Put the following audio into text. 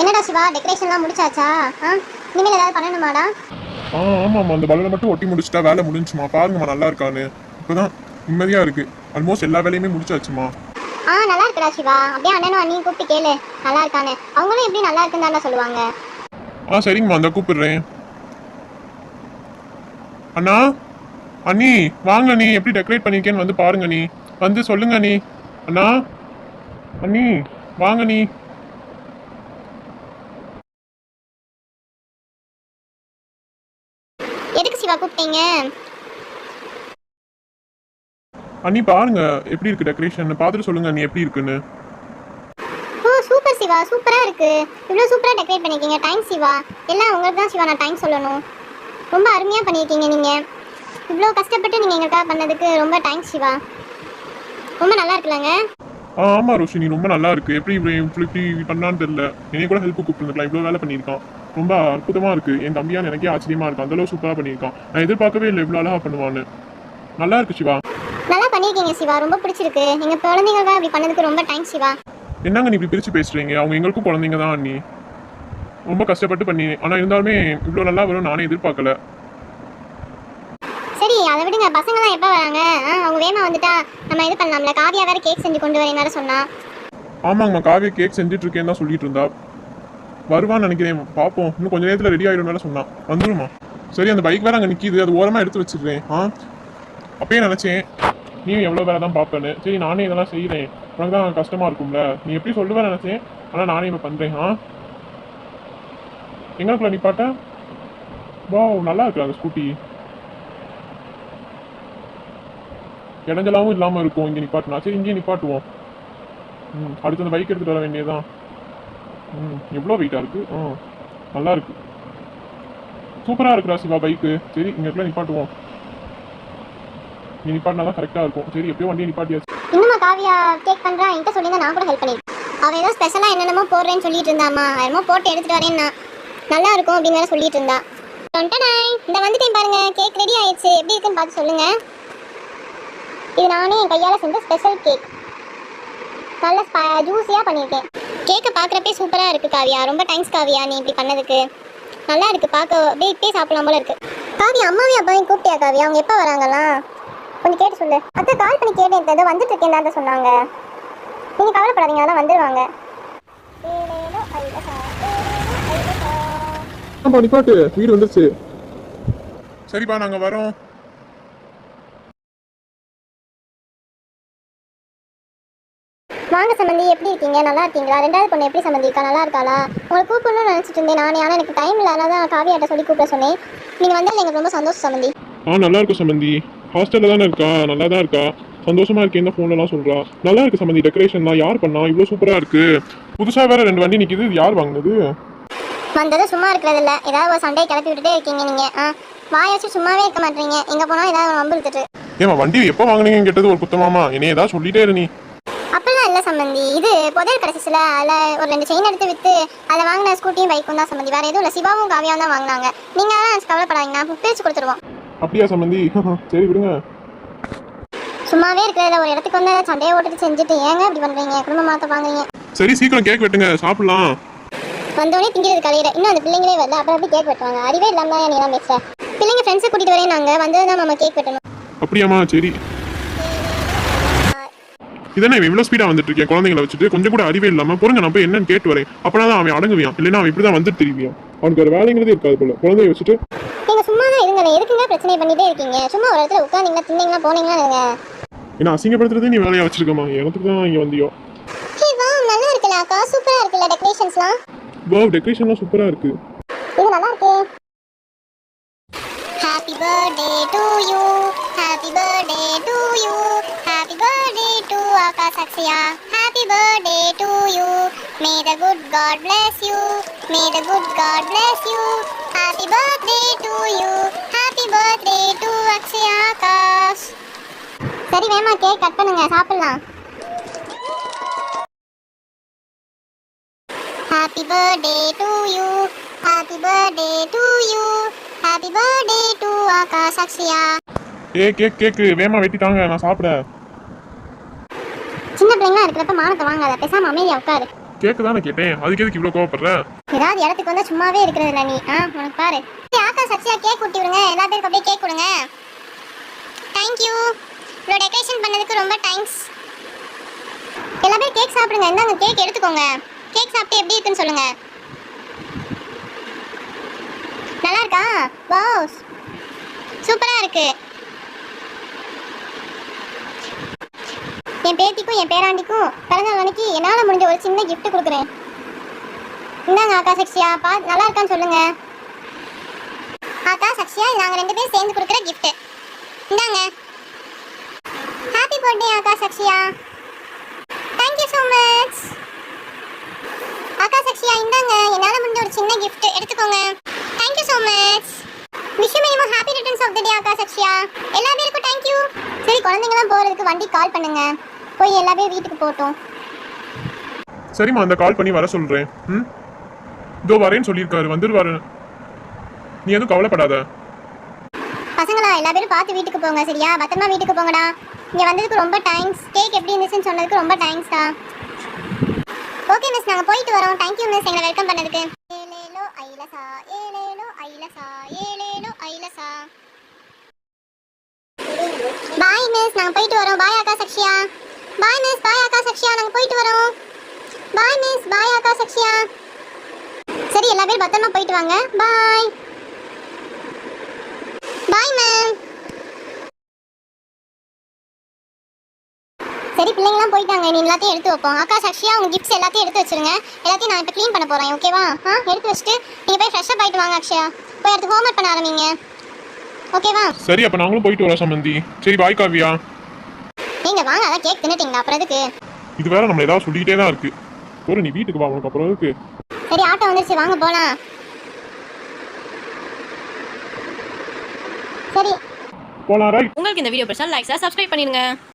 என்னடா சிவா டெக்கரேஷன்லாம் முடிச்சாச்சா? ஆ? இனிமேல் ஏதாவது பண்ணணுமாடா? ஆ ஆமாம்மா அந்த பலூனை மட்டும் ஒட்டி முடிச்சிட்டா வேலை முடிஞ்சுமா? பாருங்கம்மா நல்லா இருக்கான்னு. இப்போதான் நிம்மதியாக இருக்கு. ஆல்மோஸ்ட் எல்லா வேலையுமே முடிச்சாச்சுமா? ஆ நல்லா இருக்குடா சிவா. அப்படியே அண்ணனும் அண்ணியும் கூப்பிட்டு கேளு. நல்லா இருக்கானு அவங்களும் எப்படி நல்லா இருக்குன்னு தானே சொல்லுவாங்க. ஆ சரிங்கம்மா அந்த கூப்பிடுறேன். அண்ணா அண்ணி வாங்க நீ எப்படி டெக்கரேட் பண்ணிருக்கேன்னு வந்து பாருங்க நீ வந்து சொல்லுங்க நீ அண்ணா அண்ணி வாங்க நீ எதுக்கு சிவா கூப்பிட்டீங்க. அண்ணி பாருங்க எப்படி இருக்கு டெக்கரேஷன் பார்த்துட்டு சொல்லுங்க நீ எப்படி இருக்குன்னு. ஓ சூப்பர் சிவா சூப்பராக இருக்கு. இவ்வளோ சூப்பராக டெக்கரேட் பண்ணியிருக்கீங்க தேங்க்ஸ் சிவா. எல்லாம் உங்களுக்கு தான் சிவா நான் தேங்க்ஸ் சொல்லணும். ரொம்ப அருமையாக பண்ணியிருக்கீங்க நீங்கள் இவ்வளோ கஷ்டப்பட்டு நீங்கள் எங்களுக்காக பண்ணதுக்கு ரொம்ப தேங்க்ஸ் சிவா. ரொம்ப நல்லா இருக்குல்லங்க ஆ ஆமா ரோஷினி ரொம்ப நல்லா இருக்கு. எப்படி இப்படி இப்படி பண்ணான்னு தெரியல. என்னைய கூட ஹெல்ப் கூப்பிட்டுருக்கலாம் இவ்வளோ வேலை பண்ணியிருக்கான். ரொம்ப அற்புதமா இருக்கு. என் தம்பியான் எனக்கே ஆச்சரியமா இருக்கு. அந்த அளவு சூப்பரா பண்ணியிருக்கான். நான் எதிர்பார்க்கவே இல்லை இவ்வளோ அழகா பண்ணுவான்னு. நல்லா இருக்கு சிவா. நல்லா பண்ணியிருக்கீங்க சிவா. ரொம்ப பிடிச்சிருக்கு. எங்கள் குழந்தைங்களுக்காக அப்படி பண்ணதுக்கு ரொம்ப தேங்க்ஸ் சிவா. என்னங்க நீ இப்படி பிரிச்சு பேசுறீங்க? அவங்க எங்களுக்கும் குழந்தைங்க தான் அண்ணி. ரொம்ப கஷ்டப்பட்டு பண்ணி ஆனா இருந்தாலுமே இவ்வளோ நல்லா வரும் நானே எதிர்பார்க்கல. சரி அதை விடுங்க. பசங்களாம் எப்போ வராங்க? அவங்க வேமா வந்துட்டா நம்ம இது பண்ணலாம்ல. காவியா வேற கேக் செஞ்சு கொண்டு வரேன் வேற சொன்னா. ஆமாங்கம்மா. காவிய கேக் செஞ்சுட்டு இருக்கேன்னு தான் சொல்லிட்டு இருந்தா. வருவான்னு நினைக்கிறேன். பார்ப்போம் இன்னும் கொஞ்சம் நேரத்தில் ரெடி ஆயிடும் சொன்னான். வந்துருமா? சரி அந்த பைக் வேறு அங்கே நிற்கிது அது ஓரமாக எடுத்து வச்சிடுறேன். ஆ? அப்பயே நினச்சேன் நீயும் எவ்வளோ வேலை தான் பார்ப்பேன்னு. சரி நானே இதெல்லாம் செய்கிறேன் உனக்கு தான் கஷ்டமாக இருக்கும்ல. நீ எப்படி சொல்லுவேன் நினச்சேன் ஆனால் நானே இப்போ பண்ணுறேன் ஆ? எங்களுக்குள்ள நிப்பாட்ட வா நல்லா இருக்கு அந்த ஸ்கூட்டி இடைஞ்சலாவும் இல்லாமல் இருக்கும். இங்கே நிப்பாட்டினா சரி இங்கேயே நிப்பாட்டுவோம் ம் அடுத்து அந்த பைக் எடுத்துகிட்டு வர வேண்டியதுதான். ம். எவ்வளோ வெயிட்டாக இருக்குது ம். நல்லா இருக்கு. சூப்பராக இருக்குடா சிவா பைக்கு சரி இங்கே இருக்கலாம் நிப்பாட்டுவோம். நீ நிப்பாட்டினா தான் கரெக்டாக இருக்கும். சரி எப்பயோ வண்டியை நிப்பாட்டியாச்சு இன்னுமா காவியா கேக் பண்றா? என்கிட்ட சொல்லியிருந்தா நான் கூட ஹெல்ப் பண்ணிருக்கேன். அவ ஏதோ ஸ்பெஷலாக என்னென்னமோ போடுறேன்னு சொல்லிட்டு இருந்தாமா என்னமோ போட்டு எடுத்துட்டு வரேன்னா. நல்லா இருக்கும் அப்படின்னு வேற சொல்லிட்டு இருந்தா. இந்த வந்துட்டேன் பாருங்க. கேக் ரெடி ஆயிடுச்சு. எப்படி இருக்குன்னு பார்த்து சொல்லுங்க. இது நானே என் கையால் செஞ்ச ஸ்பெஷல் கேக் நல்ல ஜூஸியாக பண்ணியிருக்கேன் கேக்கை பார்க்குறப்பே சூப்பராக இருக்குது காவியா. ரொம்ப தேங்க்ஸ் காவியா நீ இப்படி பண்ணதுக்கு. நல்லா இருக்குது பார்க்க அப்படியே இப்பயே சாப்பிடலாம் போல இருக்கு. காவியா அம்மாவையும் அப்பாவையும் கூப்பிட்டியா காவியா? அவங்க எப்போ வராங்களாம் கொஞ்சம் கேட்டு சொல்லு. அத்தை கால் பண்ணி கேட்டேன் ஏதோ வந்துட்டு இருக்கேன் தான் சொன்னாங்க. நீங்கள் கவலைப்படாதீங்க அதெல்லாம் வந்துடுவாங்க ஆமாம் நிப்பாட்டு வீடு வந்துருச்சு. சரிப்பா நாங்கள் வரோம். வாங்க சம்மந்தி எப்படி இருக்கீங்க? நல்லா இருக்கீங்களா? ரெண்டாவது பொண்ணு எப்படி சம்மந்தி இருக்கா? நல்லா இருக்காளா? உங்களை கூப்பிடணும்னு நினச்சிட்டு இருந்தேன் நானே ஆனால் எனக்கு டைம் இல்லை. அதனால தான் காவியாட்ட சொல்லி கூப்பிட சொன்னேன். நீங்கள் வந்ததில் எனக்கு ரொம்ப சந்தோஷம் சம்மந்தி. ஆ நல்லா இருக்கும் சம்பந்தி ஹாஸ்டல்ல தானே இருக்கா? நல்லா தான் இருக்கா? சந்தோஷமா இருக்கேன் ஃபோன்லலாம் சொல்றா. நல்லா இருக்கு சம்பந்தி டெக்கரேஷன் தான் யார் பண்ணா? இவ்வளோ சூப்பரா இருக்கு. புதுசா வேற ரெண்டு வண்டி நிக்குது. இது யார் வாங்கினது? வந்தது சும்மா இருக்கிறது இல்லை. ஏதாவது ஒரு சண்டையை கிளப்பி விட்டுட்டே இருக்கீங்க நீங்கள் ஆ வாய் வச்சு சும்மாவே இருக்க மாட்டீங்க. எங்கே போனால் ஏதாவது ஒரு வம்பு இழுத்துட்டு. ஏமா வண்டி எப்போ வாங்குனீங்கன்னு கேட்டது ஒரு குத்தமாமா? என்னைய ஏதாவது சொல்லிட்டே இரு சம்மந்தி இது புதையல் கிடச்சிச்சுல அதில் ஒரு ரெண்டு செயின் எடுத்து விற்று அதில் வாங்கின ஸ்கூட்டியும் பைக்கும் தான் சம்மந்தி வேறு எதுவும் இல்லை. சிவாவும் காவியாவும் தான் வாங்கினாங்க. நீங்கள் அதெல்லாம் கவலைப்படாதீங்க. நான் பிரித்து கொடுத்துருவோம். அப்படியா சம்பந்தி? சரி விடுங்க. சும்மாவே இருக்கிறதுல ஒரு இடத்துக்கு வந்து சண்டையை ஓட்டுட்டு செஞ்சுட்டு ஏங்க இப்படி பண்ணுறீங்க குடும்ப மாற்ற வாங்குறீங்க. சரி சீக்கிரம் கேக் வெட்டுங்க. சாப்பிடலாம். வந்தோடனே திங்கிறது கலையிற இன்னும் அந்த பிள்ளைங்களே வரல. அப்புறம் எப்படி கேக் வெட்டுவாங்க? அறிவே இல்லாம தான் நீ பேசுற? பிள்ளைங்க ஃப்ரெண்ட்ஸை கூட்டிட்டு வரேன் நாங்கள் வந்தது தான் மாமா கேக் வெட்டணும். அப்படியாம்மா சரி. இதானே இவ்வளோ ஸ்பீடாக வந்துட்டு இருக்கேன் குழந்தைங்களை வச்சுட்டு கொஞ்சம் கூட அறிவே இல்லாமல் பொறுங்க நான் போய் என்னன்னு கேட்டு வரேன். அப்பனா தான் அவன் அடங்குவியான் இல்லைன்னா அவன் இப்படி தான் வந்துட்டு தெரிவியான் அவனுக்கு ஒரு வேலைங்கிறதே இருக்காது போல. குழந்தைய வச்சுட்டு நீங்க சும்மா தான் இருங்க எதுக்குங்க பிரச்சனை பண்ணிட்டே இருக்கீங்க? சும்மா ஒரு இடத்துல உட்காந்தீங்களா தின்னீங்களா போனீங்களா இருங்க. என்ன அசிங்கப்படுத்துறதே நீ வேலையா வச்சிருக்கமா? எனக்கு தான் இங்கே வந்தியோ? ஹே வா நல்லா இருக்குல்ல அக்கா. சூப்பரா இருக்குல்ல டெக்கரேஷன்ஸ்லாம் வா டெக்கரேஷன்லாம் சூப்பராக இருக்கு. இது நல்லா இருக்கு. Happy birthday to you Akash Happy birthday to you. May the good God bless you. May the good God bless you. Happy birthday to you. Happy birthday to Akshaya Akash சரி வேமா கேக் கட் பண்ணுங்க சாப்பிடலாம் happy birthday to you happy birthday to you happy birthday to Akash Akshaya A cake cake வேமா வெட்டி தாங்க நான் சாப்பிட சின்ன பிள்ளைங்களா இருக்கிறப்ப மானத்தை வாங்காத பேசாம அமைதியா உட்காரு. கேக்கு தானே கேட்டேன். அதுக்கு எதுக்கு இவ்வளோ கோவப்படுற? ஏதாவது இடத்துக்கு வந்தா சும்மாவே இருக்கிறது இல்ல நீ. ஆ உனக்கு பாரு. ஆக்கா சச்சியா கேக் ஊட்டி விடுங்க. எல்லா பேருக்கும் அப்படியே கேக் கொடுங்க. தேங்க்யூ இவ்வளோ டெக்கரேஷன் பண்ணதுக்கு ரொம்ப தேங்க்ஸ் எல்லா பேரும் கேக் சாப்பிடுங்க. இந்தாங்க கேக் எடுத்துக்கோங்க. கேக் சாப்பிட்டு எப்படி இருக்குன்னு சொல்லுங்க. நல்லா இருக்கா? வாவ் சூப்பரா இருக்கு. பேத்திக்கும் என் பேராண்டிக்கும் பிறந்தநாள் அன்னைக்கு என்னால் முடிஞ்ச ஒரு சின்ன கிஃப்ட் கொடுக்குறேன். இந்தாங்க அக்கா சக்ஷியா பா நல்லா இருக்கான்னு சொல்லுங்க. அக்கா சக்ஷியா நாங்கள் ரெண்டு பேரும் சேர்ந்து கொடுக்குற கிஃப்ட் இந்தாங்க. ஹாப்பி பர்த்டே அக்கா சக்ஷியா. தேங்க்யூ ஸோ மச் அக்கா சக்ஷியா இந்தாங்க. என்னால் முடிஞ்ச ஒரு சின்ன கிஃப்ட் எடுத்துக்கோங்க. Thank you so much wish you happy returns of the day அக்கா சக்ஷியா. எல்லா பேருக்கும் தேங்க்யூ சரி குழந்தைங்களாம் போகிறதுக்கு வண்டி கால் பண்ணுங்கள் போய் எல்லா பேரும் வீட்டுக்கு போட்டோம். சரிம்மா அந்த கால் பண்ணி வர சொல்றேன். ம்? இதோ வரேன்னு சொல்லியிருக்காரு வந்துருவாரு. நீ எதுவும் கவலைப்படாத. பசங்களா எல்லா பேரும் பார்த்து வீட்டுக்கு போங்க சரியா? பத்திரமா வீட்டுக்கு போங்கடா. இங்க வந்ததுக்கு ரொம்ப தேங்க்ஸ் கேக் எப்படி இருந்துச்சுன்னு சொன்னதுக்கு ரொம்ப தேங்க்ஸ்டா ஓகே மிஸ் நாங்க போயிட்டு வரோம். தேங்க்யூ மிஸ் எங்களை வெல்கம் பண்ணதுக்கு. ஏலேலோ ஐலசா. ஏலேலோ ஐலசா. ஏலேலோ ஐலசா. பாய் மிஸ் நாங்க போயிட்டு வரோம். பாய் ஆக்கா சக்ஷியா பாய் மிஸ் பாய் ஆக்கா சக்ஷியா நாங்க போயிட்டு வரோம். பாய் மிஸ் பாய் ஆக்கா சக்ஷியா சரி எல்லா பேரும் பத்திரமா போயிட்டு வாங்க. பாய் பாய் மேம் சரி பிள்ளைங்களாம் போயிட்டாங்க. நீ எல்லாத்தையும் எடுத்து வைப்போம். அக்கா சக்ஷியா உங்க கிஃப்ட்ஸ் எல்லாத்தையும் எடுத்து வச்சிருங்க. எல்லாத்தையும் நான் இப்போ க்ளீன் பண்ண போறேன் ஓகேவா ஆ எடுத்து வச்சுட்டு நீங்க போய் ஃப்ரெஷ்ஷப் ஆயிட்டு வாங்க அக்ஷயா போய் அடுத்து ஹோம்ஒர்க் பண்ண ஆரம்பிங்க. ஓகேவா சரி அப்ப நாங்களும் போயிட்டு வரோம் சம்மந்தி சரி பாய் காவியா. நீங்க வாங்க அதான் கேக் தின்னுட்டீங்களா? அப்புறம் எதுக்கு? இது வேற நம்ம ஏதாவது சொல்லிக்கிட்டே தான் இருக்கு. ஒரு நீ வீட்டுக்கு வா உனக்கு அப்புறம் இருக்கு சரி ஆட்டோ வந்துருச்சு வாங்க போலாம். சரி. போலாம் ரைட் உங்களுக்கு இந்த வீடியோ பிடிச்சா லைக்ஸா சப்ஸ்கிரைப் பண்ணிடுங்க.